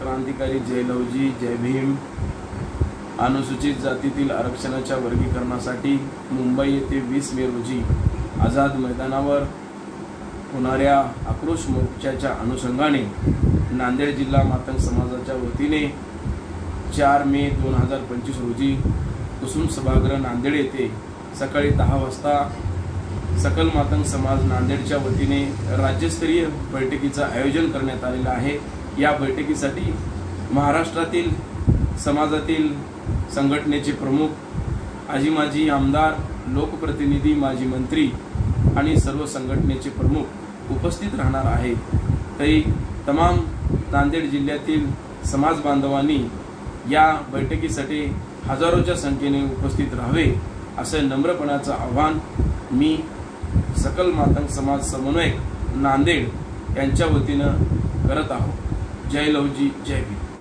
क्रांतिकारी जयलवजी जय भीम. अनुसूचित जातीतील आरक्षणाच्या वर्गीकरणासाठी मुंबई येथे वीस मे रोजी आझाद मैदानावर होणाऱ्या आक्रोश मोर्चाच्या अनुषंगाने नांदेड जिल्हा मातंग समाजाच्या वतीने चार मे दोन हजार पंचवीस रोजी कुसुम सभागृह नांदेड येथे सकाळी दहा वाजता सकल मातंग समाज नांदेडच्या वतीने राज्यस्तरीय बैठकीचं आयोजन करण्यात आलेलं आहे. या बैठकीसाठी महाराष्ट्रातील समाजातील संघटनेचे प्रमुख आजी माजी आमदार लोकप्रतिनिधी माजी मंत्री आणि सर्व संघटनेचे प्रमुख उपस्थित राहणार आहेत. तरी तमाम नांदेड जिल्ह्यातील समाज बांधवांनी या बैठकीसाठी हजारोच्या संख्येने उपस्थित राहावे असं नम्रपणाचं आव्हान मी सकल मातंग समाज समन्वयक नांदेड यांच्या वतीनं करत आहोत. जय लवजी जय भीम.